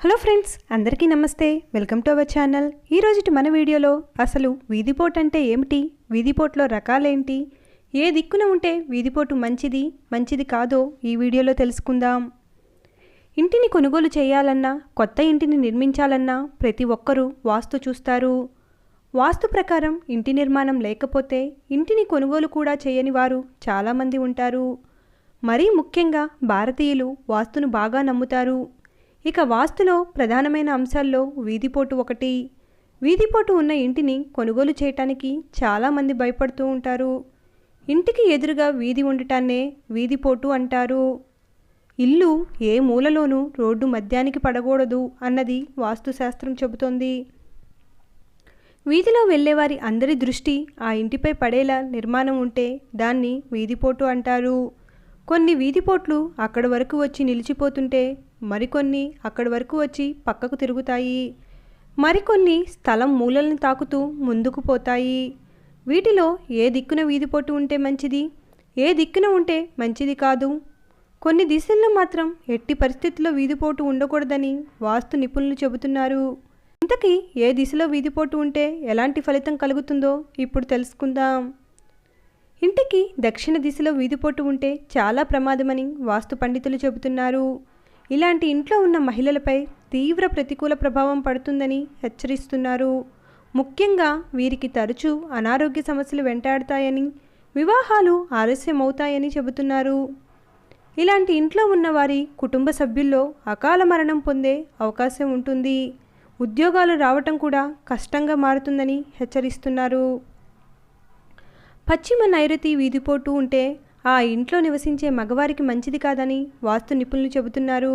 Hello friends అందరికీ నమస్తే. Welcome to our channel. ఈరోజుటి మన వీడియోలో అసలు వీధిపోటు అంటే ఏమిటి? వీధిపోటులో రకాలేంటి? ఏ దిక్కున ఉంటే వీధిపోటు మంచిది మంచిది కాదో ఈ వీడియోలో తెలుసుకుందాం. ఇంటిని కొనుగోలు చేయాలన్నా కొత్త ఇంటిని నిర్మించాలన్నా ప్రతి ఒక్కరూ వాస్తు చూస్తారు. వాస్తు ప్రకారం ఇంటి నిర్మాణం లేకపోతే ఇంటిని కొనుగోలు కూడా చేయని వారు చాలామంది ఉంటారు. మరీ ముఖ్యంగా భారతీయులు వాస్తును బాగా నమ్ముతారు. ఇక వాస్తులో ప్రధానమైన అంశాల్లో వీధిపోటు ఒకటి. వీధిపోటు ఉన్న ఇంటిని కొనుగోలు చేయటానికి చాలామంది భయపడుతూ ఉంటారు. ఇంటికి ఎదురుగా వీధి ఉండటాన్నే వీధిపోటు అంటారు. ఇల్లు ఏ మూలలోనూ రోడ్డు మధ్యానికి పడకూడదు అన్నది వాస్తుశాస్త్రం చెబుతోంది. వీధిలో వెళ్ళేవారి అందరి దృష్టి ఆ ఇంటిపై పడేలా నిర్మాణం ఉంటే దాన్ని వీధిపోటు అంటారు. కొన్ని వీధిపోట్లు అక్కడి వరకు వచ్చి నిలిచిపోతుంటే మరికొన్ని అక్కడి వరకు వచ్చి పక్కకు తిరుగుతాయి. మరికొన్ని స్థలం మూలలను తాకుతూ ముందుకు పోతాయి. వీటిలో ఏ దిక్కున వీధిపోటు ఉంటే మంచిది? ఏ దిక్కున ఉంటే మంచిది కాదు. కొన్ని దిశల్లో మాత్రం ఎట్టి పరిస్థితుల్లో వీధిపోటు ఉండకూడదని వాస్తు నిపుణులు చెబుతున్నారు. ఇంతకీ ఏ దిశలో వీధిపోటు ఉంటే ఎలాంటి ఫలితం కలుగుతుందో ఇప్పుడు తెలుసుకుందాం. ఇంటికి దక్షిణ దిశలో వీధిపోటు ఉంటే చాలా ప్రమాదమని వాస్తు పండితులు చెబుతున్నారు. ఇలాంటి ఇంట్లో ఉన్న మహిళలపై తీవ్ర ప్రతికూల ప్రభావం పడుతుందని హెచ్చరిస్తున్నారు. ముఖ్యంగా వీరికి తరచూ అనారోగ్య సమస్యలు వెంటాడతాయని వివాహాలు ఆలస్యమవుతాయని చెబుతున్నారు. ఇలాంటి ఇంట్లో ఉన్న వారి కుటుంబ సభ్యుల్లో అకాల మరణం పొందే అవకాశం ఉంటుంది. ఉద్యోగాలు రావటం కూడా కష్టంగా మారుతుందని హెచ్చరిస్తున్నారు. పశ్చిమ నైరుతి వీధిపోటు ఉంటే ఆ ఇంట్లో నివసించే మగవారికి మంచిది కాదని వాస్తు నిపుణులు చెబుతున్నారు.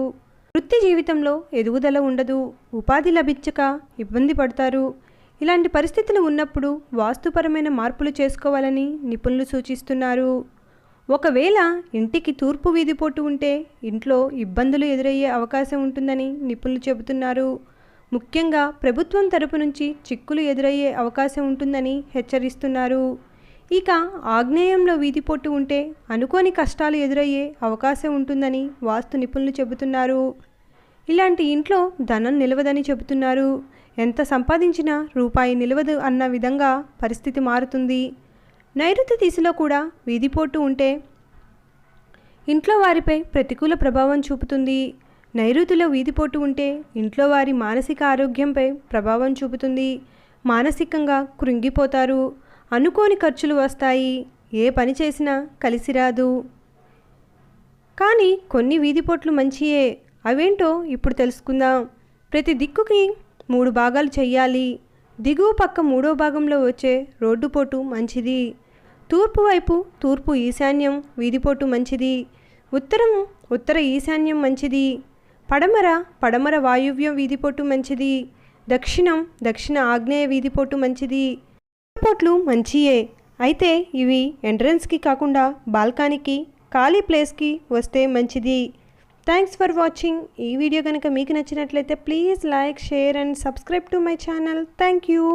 వృత్తి జీవితంలో ఎదుగుదల ఉండదు ఉపాధి లభించక ఇబ్బంది పడతారు. ఇలాంటి పరిస్థితులు ఉన్నప్పుడు వాస్తుపరమైన మార్పులు చేసుకోవాలని నిపుణులు సూచిస్తున్నారు. ఒకవేళ ఇంటికి తూర్పు వీధిపోటు ఉంటే ఇంట్లో ఇబ్బందులు ఎదురయ్యే అవకాశం ఉంటుందని నిపుణులు చెబుతున్నారు. ముఖ్యంగా ప్రభుత్వం తరపు నుంచి చిక్కులు ఎదురయ్యే అవకాశం ఉంటుందని హెచ్చరిస్తున్నారు. ఇక ఆగ్నేయంలో వీధిపోటు ఉంటే అనుకోని కష్టాలు ఎదురయ్యే అవకాశం ఉంటుందని వాస్తు నిపుణులు చెబుతున్నారు. ఇలాంటి ఇంట్లో ధనం నిలవదని చెబుతున్నారు. ఎంత సంపాదించినా రూపాయి నిలవదు అన్న విధంగా పరిస్థితి మారుతుంది. నైరుతి దిశలో కూడా వీధిపోటు ఉంటే ఇంట్లో వారిపై ప్రతికూల ప్రభావం చూపుతుంది. నైరుతిలో వీధిపోటు ఉంటే ఇంట్లో వారి మానసిక ఆరోగ్యంపై ప్రభావం చూపుతుంది. మానసికంగా కృంగిపోతారు. అనుకోని ఖర్చులు వస్తాయి. ఏ పని చేసినా కలిసి రాదు. కానీ కొన్ని వీధిపోట్లు మంచియే. అవేంటో ఇప్పుడు తెలుసుకుందాం. ప్రతి దిక్కుకి మూడు భాగాలు చెయ్యాలి. దిగువ పక్క మూడో భాగంలో వచ్చే రోడ్డు పోటు మంచిది. తూర్పు వైపు తూర్పు ఈశాన్యం వీధిపోటు మంచిది. ఉత్తరం ఉత్తర ఈశాన్యం మంచిది. పడమర పడమర వాయువ్యం వీధిపోటు మంచిది. దక్షిణం దక్షిణ ఆగ్నేయ వీధిపోటు మంచిది. పోట్లు మంచియే. అయితే ఇవి ఎంట్రన్స్కి కాకుండా బాల్కానీకి ఖాళీ ప్లేస్కి వస్తే మంచిది. Thanks for watching. ఈ వీడియో కనుక మీకు నచ్చినట్లయితే please like share and subscribe to my channel. Thank you